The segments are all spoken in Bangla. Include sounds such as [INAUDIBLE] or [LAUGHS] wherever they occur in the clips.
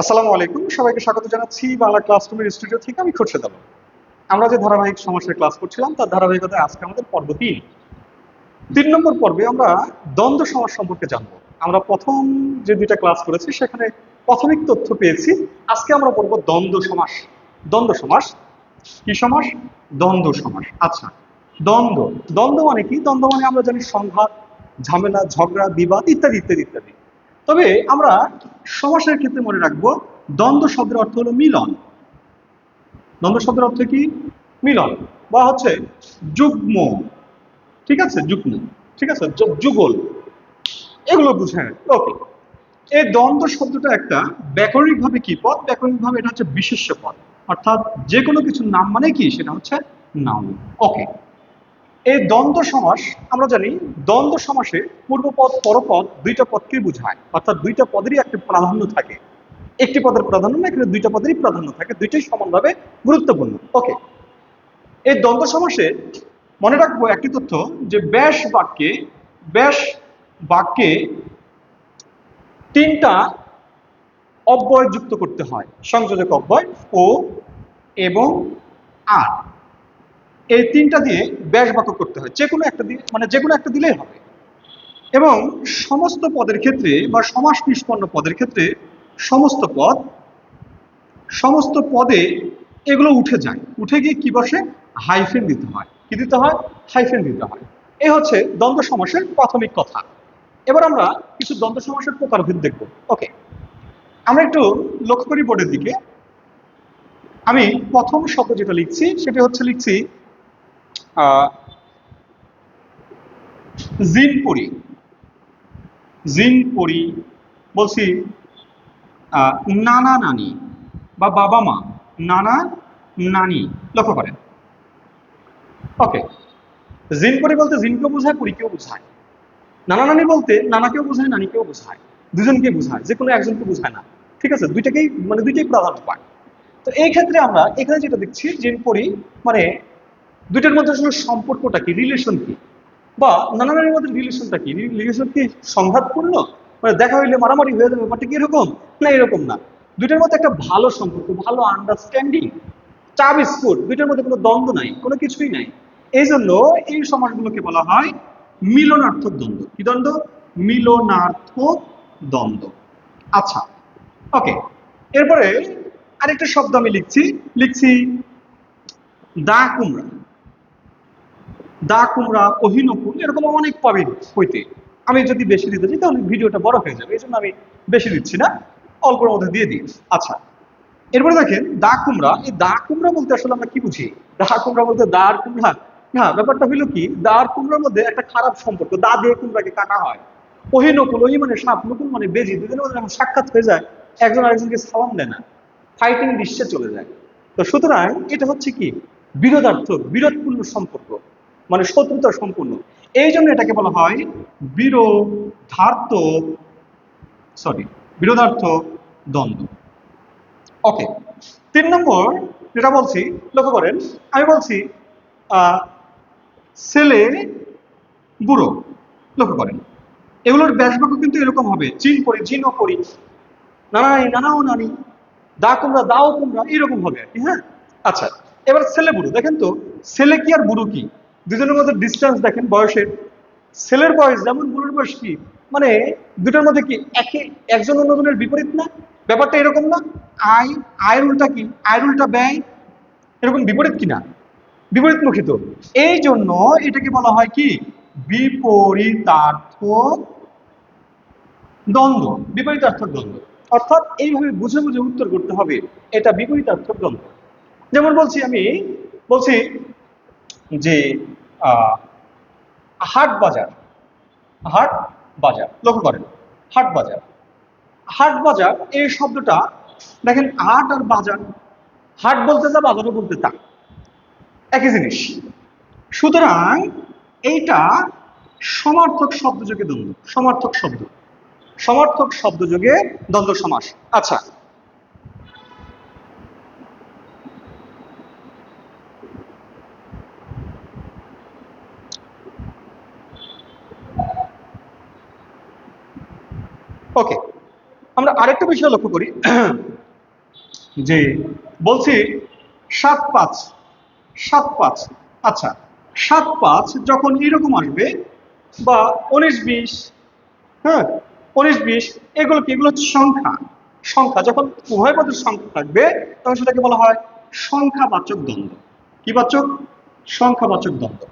আসসালামু আলাইকুম। সবাইকে স্বাগত জানাচ্ছি বাংলা ক্লাসরুমের স্টুডিও থেকে আমি খোরশেদ আলম। আমরা যে ধারাবাহিক সমাসের ক্লাস করছিলাম, তার ধারাবাহিকতায় আজকে আমাদের পর্ব তিন। তিন নম্বর পর্বে আমরা দ্বন্দ্ব সমাজ সম্পর্কে জানব। আমরা প্রথম যে দুইটা ক্লাস করেছি, সেখানে প্রাথমিক তথ্য পেয়েছি। আজকে আমরা পড়ব দ্বন্দ্ব সমাস দ্বন্দ্ব সমাস কি সমাস দ্বন্দ্ব সমাস আচ্ছা দ্বন্দ্ব। দ্বন্দ্ব মানে কি? দ্বন্দ্ব মানে আমরা জানি সংঘাত, ঝামেলা, ঝগড়া, বিবাদ ইত্যাদি ইত্যাদি ইত্যাদি। তবে আমরা সমাসের ক্ষেত্রে মনে রাখব, দ্বন্দ্ব শব্দের অর্থ হলো মিলন। দ্বন্দ্ব শব্দের অর্থ কি? মিলন। বা হচ্ছে যুগ্ম। ঠিক আছে? যুগ্ম। ঠিক আছে? যুগল। এগুলো বুঝায় ওকে এই দ্বন্দ্ব শব্দটা একটা ব্যাকরণিকভাবে কি পদ? ব্যাকরণিকভাবে এটা হচ্ছে বিশেষ্য পদ। অর্থাৎ যে কোনো কিছুর নাম মানে কি? সেটা হচ্ছে নাম ওকে এই দ্বন্দ্ব সমাস, আমরা জানি দ্বন্দ্ব সমাসে পূর্বপদ পরপদ দুইটা পদকে বোঝায়। অর্থাৎ দুইটা পদেরই একটা প্রাধান্য থাকে। একটি পদের প্রাধান্য না, এখানে দুইটা পদেরই প্রাধান্য থাকে। দুইটাই সমানভাবে গুরুত্বপূর্ণ। ওকে। এই দ্বন্দ্ব সমাসে মনে রাখব একটি তথ্য যে ব্যাস বাক্যে ব্যাস বাক্যে তিনটা অব্যয় যুক্ত করতে হয়। সংযোজক অব্যয় ও এবং আর। এই তিনটা দিয়ে ব্যাস বাক্য করতে হয়। যে কোনো একটা দিয়ে মানে যে কোনো একটা দিলেই হবে। এবং সমস্ত পদের ক্ষেত্রে বা সমাস নিষ্পন্ন পদের ক্ষেত্রে সমস্ত পদ, সমস্ত পদে এগুলো উঠে যায়। উঠে গিয়ে কি বসে? হাইফেন দিতে হয়। কি দিতে হয়? হাইফেন দিতে হয়। এই হচ্ছে দ্বন্দ্ব সমাসের প্রাথমিক কথা। এবার আমরা কিছু দ্বন্দ্ব সমাসের প্রকারভেদ দেখব। ওকে। আমরা একটু লক্ষ্য করি বোর্ডের দিকে। আমি প্রথম শব্দ যেটা লিখছি, সেটা হচ্ছে লিখছি জিন পরি জিন পরি বলছি নানা নানি বা বাবা মা, নানা নানি, লক্ষ্য করেন। ওকে জিন পরি বলতে জিনকেও বোঝায়, পরীকেও বোঝায়। নানা নানি বলতে নানাকেও বোঝায়, নানিকেও বোঝায় দুজনকে বোঝায় যে কোনো একজনকে বোঝায় না, ঠিক আছে? দুইটাকেই মানে দুইটাই প্রাধান্য পায়। তো এই ক্ষেত্রে আমরা এখানে যেটা দেখছি জিন পরি মানে দুইটার মধ্যে আসলে সম্পর্কটা কি? রিলেশন কি? বা নানা নানির মধ্যে রিলেশনটা কি? রিলেশন কি সংঘাতপূর্ণ? মানে দেখা হইলে মারামারি হয়ে যাবে, ব্যাপারটা কি এরকম? না এরকম না। দুইটার মধ্যে একটা ভালো সম্পর্ক, ভালো আন্ডারস্ট্যান্ডিং চা, বিস্কুট, দুইটার মধ্যে কোনো দ্বন্দ্ব নাই, কোনো কিছুই নাই। এই জন্য এই সমাজগুলোকে বলা হয় মিলনার্থক দ্বন্দ্ব। কি দ্বন্দ্ব? মিলনার্থক দ্বন্দ্ব। আচ্ছা ওকে। এরপরে আরেকটা শব্দ আমি লিখছি লিখছি দা কুমড়া। দা কুমড়া অহিনকুল এরকম অনেক পাবেন হইতে। আমি যদি বেশি দিতে চাই, তাহলে ভিডিওটা বড় হয়ে যাবে। এই জন্য আমি বেশি দিচ্ছি না, অল্পের মধ্যে দিয়ে দিই। আচ্ছা এরপরে দেখেন দা কুমড়া এই দা কুমড়া বলতে আসলে আমরা কি বুঝি? দা কুমড়া বলতে দার কুমড়া? না, ব্যাপারটা হইল কি, দার কুমড়ার মধ্যে একটা খারাপ সম্পর্ক। দা দিয়ে কুমড়াকে কাটা হয়। ওহি নকুল ওই মানে সাপ, নকুল মানে বেজি, দুজনের মধ্যে যখন সাক্ষাৎ হয়ে যায়, একজন আরেকজনকে সালাম দেয় না। ফাইটিং দৃশ্যে চলে যায়। তো সুতরাং এটা হচ্ছে কি? বিরোধার্থক, বিরোধপূর্ণ সম্পর্ক। মানে শত্রুতা সম্পূর্ণ। এই জন্য এটাকে বলা হয় বিরোধার্থ সরি বিরোধার্থ দ্বন্দ্ব। ওকে তিন নম্বর যেটা বলছি, লক্ষ্য করেন, আমি বলছি ছেলে, বুড়ো, লক্ষ্য করেন। এগুলোর ব্যাসবাক্য কিন্তু এরকম হবে চিন পড়ি জিনও পড়ি নানাই, নানাও নানি, দা কুমড়া দাও কুমড়া এরকম হবে আর কি হ্যাঁ? আচ্ছা এবার ছেলে, বুড়ো, দেখেন তো, ছেলে কি আর বুড়ো কি? দুজনের মধ্যে ডিস্টেন্স দেখেন বয়সের। ছেলের বয়স যেমন বুড়োর বয়স কি? মানে দুটোর মধ্যে কি একে, একজন অন্যজনের বিপরীত না? ব্যাপারটা এরকম না? আয় আয়ের উল্টা কি? আয়ের উল্টা ব্যয়? এরকম বিপরীত কিনা? বিপরীতমুখী তো। এই জন্য এটাকে বলা হয় কি? বিপরীতার্থ দ্বন্দ্ব। বিপরীতার্থক দ্বন্দ্ব। অর্থাৎ এইভাবে বুঝে বুঝে উত্তর করতে হবে। এটা বিপরীতার্থক দ্বন্দ্ব। যেমন বলছি আমি, বলছি যে হাট বাজার হাট বাজার, লক্ষ্য করেন, হাট বাজার। হাট বাজার, এই শব্দটা দেখেন, হাট আর বাজার, হাট বলতে যা, বাজারও বলতে তা। একই জিনিস। সুতরাং এইটা সমার্থক শব্দযোগে দ্বন্দ্ব, সমার্থক শব্দ। সমার্থক শব্দযোগে দ্বন্দ্ব সমাস। আচ্ছা ওকে আমরা আরেকটা বিষয় লক্ষ্য করি, যে বলছি সাত পাঁচ সাত পাঁচ আচ্ছা সাত পাঁচ যখন এরকম আসবে বা উনিশ বিশ হ্যাঁ উনিশ বিশ, এগুলো কি? এগুলো হচ্ছে সংখ্যা। সংখ্যা, যখন উভয় পদের সংখ্যা থাকবে, তখন সেটাকে বলা হয় সংখ্যাবাচক দ্বন্দ্ব। কি বাচক? সংখ্যাবাচক দ্বন্দ্ব।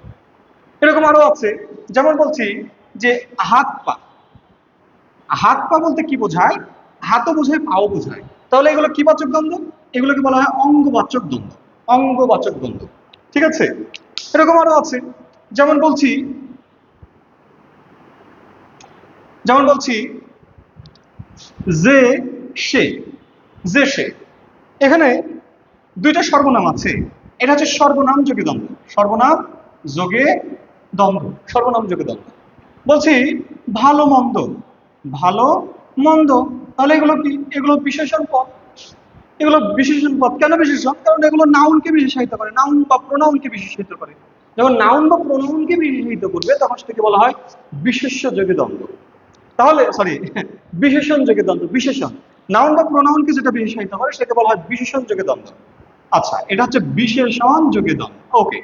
এরকম আরও আছে, যেমন বলছি যে হাত পা। হাত পা বলতে কি বোঝায়? হাতও বোঝায়, পাও বোঝায়। তাহলে এগুলো কি বাচক দ্বন্দ্ব? এগুলোকে বলা হয় অঙ্গবাচক দ্বন্দ্ব। অঙ্গবাচক দ্বন্দ্ব। ঠিক আছে? এরকম আরও আছে। যেমন বলছি যেমন বলছি, যে সে যে সে। এখানে দুইটা সর্বনাম আছে। এটা হচ্ছে সর্বনাম যোগে দ্বন্দ্ব। সর্বনাম যোগে দ্বন্দ্ব। সর্বনাম যোগে দ্বন্দ্ব। বলছি, ভালো মন্দ। ভালো, মন্দ, তাহলে এগুলো কি এগুলো বিশেষণ পদ। এগুলো বিশেষণ পদ। কেন বিশেষণ? কারণ এগুলো নাউনকে বিশেষায়িত করে। নাউন বা প্রোনাউনকে বিশেষায়িত করে। যখন নাউন বা প্রোনাউনকে বিশেষায়িত করবে, তখন সেটাকে বলা হয় বিশেষ্য যোগে দ্বন্দ্ব তাহলে সরি [LAUGHS] বিশেষণ যোগে দ্বন্দ্ব বিশেষণ। নাউন বা প্রোনাউনকে যেটা বিশেষায়িত করে, সেটাকে বলা হয় বিশেষণ যোগে দ্বন্দ্ব আচ্ছা এটা হচ্ছে বিশেষণ যোগে দ্বন্দ্ব ওকে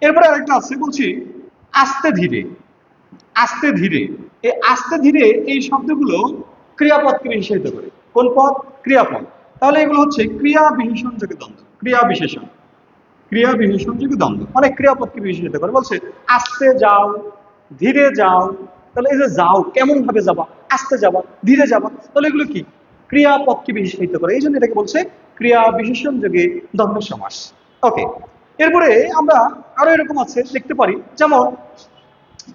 এরপরে আরেকটা আছে, বলছি আস্তে ধীরে। আস্তে ধীরে, এই আস্তে ধীরে এই শব্দগুলো ক্রিয়াপদকে বিশেষায়িত করে। কোন পদ? ক্রিয়াপদ। তাহলে এগুলো হচ্ছে ক্রিয়া বিশেষণ যোগে দ্বন্দ্ব, ক্রিয়া বিশেষণ। ক্রিয়া বিশেষণ যোগে দ্বন্দ্ব। মানে ক্রিয়াপদকে বিশেষিত করে। বলছে আস্তে যাও, ধীরে যাও। তাহলে এই যে যাও, কেমন ভাবে যাবা? আস্তে যাবা, ধীরে যাবা। তাহলে এগুলো কি? ক্রিয়াপদকে বিশেষিত করে। এই জন্য এটাকে বলছে ক্রিয়া বিশেষণ যোগে দ্বন্দ্ব সমাস। ওকে এরপরে আমরা আরও এরকম আছে দেখতে পারি। যেমন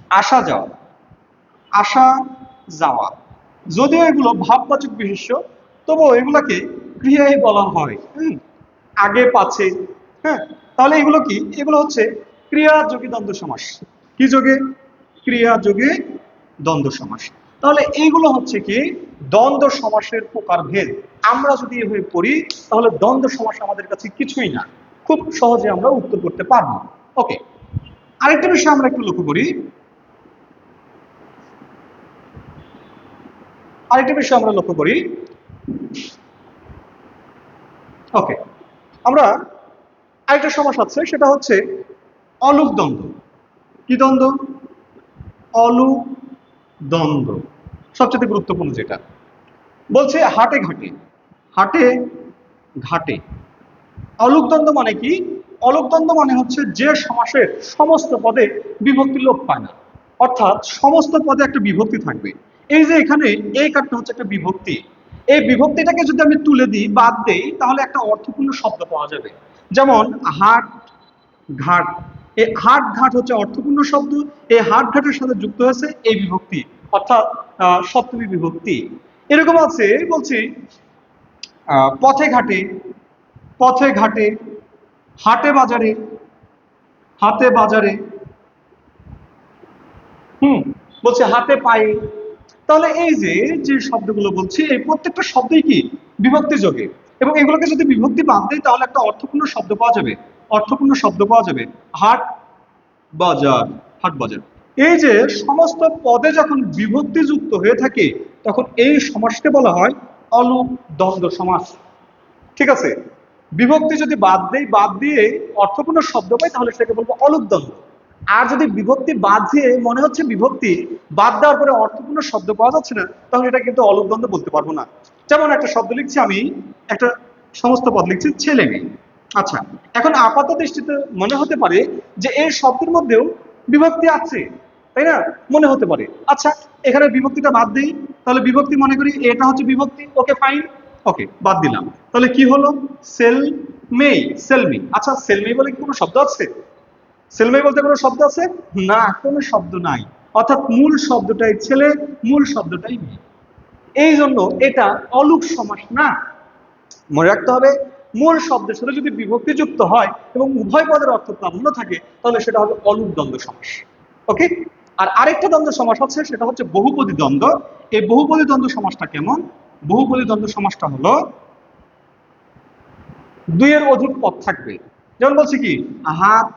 আসা যাওয়া আসা যাওয়া। যদিও এগুলো ভাববাচক বিশেষ্য তবুও এগুলাকে ক্রিয়ায় বলা হয়, হুম, আগে পাছে হ্যাঁ তাহলে এগুলো কি? এগুলো হচ্ছে ক্রিয়া যোগে দ্বন্দ্ব সমাস। কি যোগে? ক্রিয়া যোগে দ্বন্দ্ব সমাস। তাহলে এইগুলো হচ্ছে কি? দ্বন্দ্ব সমাসের প্রকারভেদ। আমরা যদি এভাবে পড়ি, তাহলে দ্বন্দ্ব সমাস আমাদের কাছে কিছুই না। খুব সহজে আমরা উত্তর করতে পারব। ওকে, আরেকটা বিষয় আমরা একটু লক্ষ্য করি। আরেকটা বিষয় আমরা লক্ষ্য করি। ওকে আমরা আরেকটা সমস্যা আছে, সেটা হচ্ছে অলুক দ্বন্দ্ব। কি দ্বন্দ্ব? অলুক দ্বন্দ্ব। সবচেয়ে গুরুত্বপূর্ণ যেটা। বলছে হাটে ঘাটে। হাটে ঘাটে। অলুক দ্বন্দ্ব মানে কি? অলুক দ্বন্দ্ব মানে হচ্ছে যে সমাসের সমস্ত পদে বিভক্তি লোপ পায় না। অর্থাৎ সমস্ত পদে একটা বিভক্তি থাকবে। এই যে এখানে এই কার্ডটা হচ্ছে একটা বিভক্তি। এই বিভক্তিটাকে যদি আমি তুলে দিই, বাদ দেই, তাহলে একটা অর্থপূর্ণ শব্দ পাওয়া যাবে। যেমন, হাট ঘাট। এই হাট ঘাট হচ্ছে অর্থপূর্ণ শব্দ। এই হাট ঘাটের সাথে যুক্ত হয়েছে এই বিভক্তি, অর্থাৎ সপ্তমী বিভক্তি। এরকম আছে, বলছি পথে ঘাটে পথে ঘাটে, হাটে বাজারে হাতে বাজারে, হুম, বলছে হাতে পায়ে তাহলে এই যে যে শব্দগুলো বলছি, এই প্রত্যেকটা শব্দই কি? বিভক্তি যোগে। এবং এগুলোকে যদি বিভক্তি বাদ দেয় তাহলে একটা অর্থপূর্ণ শব্দ পাওয়া যাবে। অর্থপূর্ণ শব্দ পাওয়া যাবে। হাট বাজার হাট বাজার। এই যে, সমস্ত পদে যখন বিভক্তি যুক্ত হয়ে থাকে, তখন এই সমাসকে বলা হয় অলুপ দ্বন্দ্ব সমাস ঠিক আছে? বিভক্তি যদি বাদ দেই, বাদ দিয়ে অর্থপূর্ণ শব্দ পাই, তাহলে সেটাকে বলব অলুপ দ্বন্দ্ব আর যদি বিভক্তি বাদ দিয়ে মনে হচ্ছে বিভক্তি বাদ দেওয়ার পরে অর্থপূর্ণ শব্দ পাওয়া যাচ্ছে না, তাহলে এটা কিন্তু অলুপ দ্বন্দ্ব বলতে পারব না। যেমন একটা শব্দ লিখছি আমি, একটা সমস্ত পদ লিখছি ছেলে মেয়ে। আচ্ছা এখন আপাত দৃষ্টিতে মনে হতে পারে যে এই শব্দের মধ্যেও বিভক্তি আছে, তাই না? মনে হতে পারে। আচ্ছা এখানে বিভক্তিটা বাদ দিই, তাহলে বিভক্তি মনে করি এটা হচ্ছে বিভক্তি, ওকে, ফাইন, ওকে, বাদ দিলাম। তাহলে কি হলো? সেল মেই সেল মি আচ্ছা সেল মেই বলে কি কোনো শব্দ আছে? সেলমেই বলতে কোনো শব্দ আছে? না কোনো শব্দ নাই। অর্থাৎ মূল শব্দটাই ছেলে মূল শব্দটাই মেয়ে। এই জন্য এটা অলুক সমাস না। মনে রাখতে হবে মূল শব্দের সাথে যদি বিভক্তি যুক্ত হয় এবং উভয় পদের অর্থ প্রাধান্য থাকে তাহলে সেটা হবে অলুক দ্বন্দ্ব সমাস। ওকে? আর আরেকটা দ্বন্দ্ব সমাস আছে সেটা হচ্ছে বহুপদী দ্বন্দ্ব। এই বহুপদী দ্বন্দ্ব সমাসটা কেমন? বহুপদী দ্বন্দ্ব সমাসটা হলো দুইয়ের অধিক পদ থাকবে। যেমন বলছি কি? হাত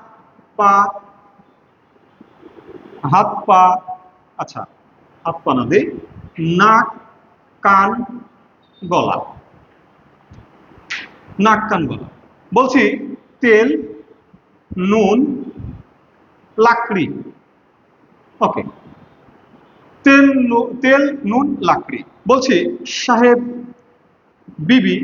পা, হাত পা আচ্ছা হাত পা না, দে, নাক, কান, গলা। নাক, কান, গলা। বলছি, তেল, নুন, লাকড়ি। ওকে। তেল তেল, নুন, লাকড়ি। বলছি, সাহেব বিবি,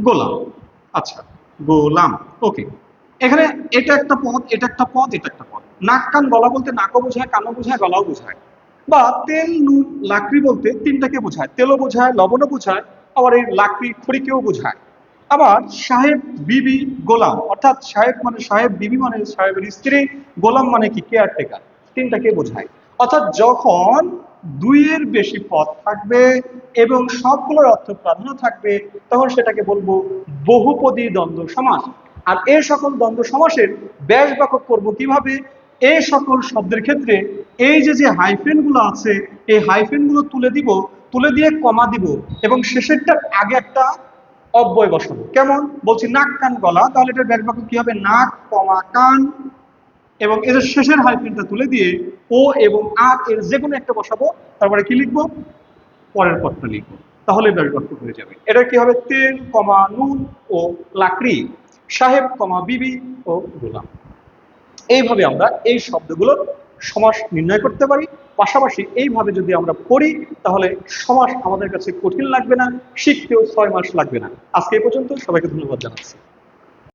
গোলাম। আচ্ছা গোলাম। ওকে। এখানে এটা একটা পদ, এটা একটা পদ, এটা একটা পদ। নাক কান গলা বলতে নাকও বোঝায়, কানও বোঝায়, গলাও বোঝায়। বা তেল, নুন, লাকড়ি বলতে তিনটাকে বোঝায়। তেলও বোঝায়, লবণও বোঝায়, আবার এই লাকড়ি, খড়িকেও বোঝায়। আবার সাহেব বিবি গোলাম, অর্থাৎ সাহেব মানে সাহেব বিবি মানে সাহেবের স্ত্রী, গোলাম মানে কি? কেয়ারটেকার। তিনটাকে বোঝায়। অর্থাৎ যখন দুইয়ের বেশি পদ থাকবে এবং সবগুলোর অর্থ প্রাধান্য থাকবে, তখন সেটাকে বলব বহুপদী দ্বন্দ্ব সমাস আর এই সকল দ্বন্দ্ব সমাসের ব্যাস বাকক করব কীভাবে? এই সকল শব্দের ক্ষেত্রে এই যে যে হাইফেনগুলো আছে, এই হাইফেনগুলো তুলে দিব, তুলে দিয়ে কমা দিব এবং শেষেরটার আগে একটা অব্যয় বসাবো। কেমন? বলছি নাক, কান, গলা। তাহলে এটার ব্যাস বাক্য কি হবে? নাক, কমা, কান এবং এদের শেষের হাইফেনটা তুলে দিয়ে ও এবং আর এর যে কোনো একটা বসাবো। তারপরে কি লিখব? পরের পদটা লিখব। তাহলে ব্যাস বাক্য হয়ে যাবে। এটা কি হবে? তেল, কমা, নুন ও লাকড়ি। সাহেব, কমা বিবি ও গোলাম। এইভাবে আমরা এই শব্দগুলোর সমাস নির্ণয় করতে পারি। পাশাপাশি এইভাবে যদি আমরা পড়ি, তাহলে সমাস আমাদের কাছে কঠিন লাগবে না, শিখতেও ছয় মাস লাগবে না। আজকে এই পর্যন্ত সবাইকে ধন্যবাদ জানাচ্ছি।